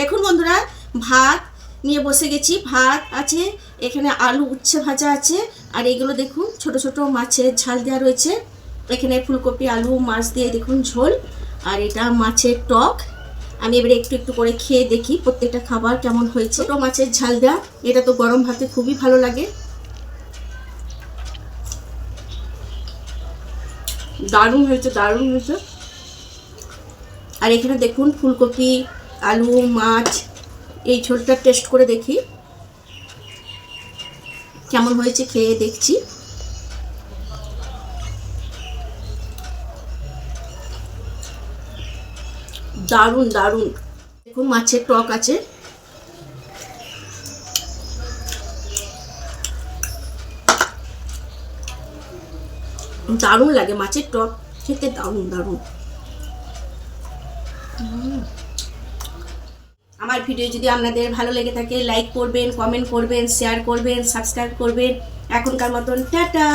দেখুন বন্ধুরা, ভাত নিয়ে বসে গেছি। ভাত আছে, এখানে আলু উচ্ছে ভাজা আছে, আর এগুলো দেখুন, ছোট ছোট মাছের ঝাল দেওয়া রয়েছে। এখানে ফুলকপি, আলু, মাছ দিয়ে দেখুন ঝোল। আর এটা মাছের টক। আমি এবারে একটু একটু করে খেয়ে দেখি প্রত্যেকটা খাবার কেমন হয়েছে। ছোটো মাছের ঝাল দেওয়া, এটা তো গরম ভাতে খুবই ভালো লাগে। দারুণ হয়েছে দারুণ হয়েছে। আর এখানে দেখুন, ফুলকপি আলু, মাছ, এই ঝোলটা টেস্ট করে দেখি। কেমন হয়েছে খেয়ে দেখছি। দারুণ দারুণ। দেখুন, মাছের টক আছে। দারুণ লাগে, মাছের টক খেতে দারুণ দারুণ। আমার ভিডিও যদি আপনাদের ভালো লেগে থাকে লাইক করবেন কমেন্ট করবেন শেয়ার করবেন সাবস্ক্রাইব করবেন। এখনকার মতন, টাটা!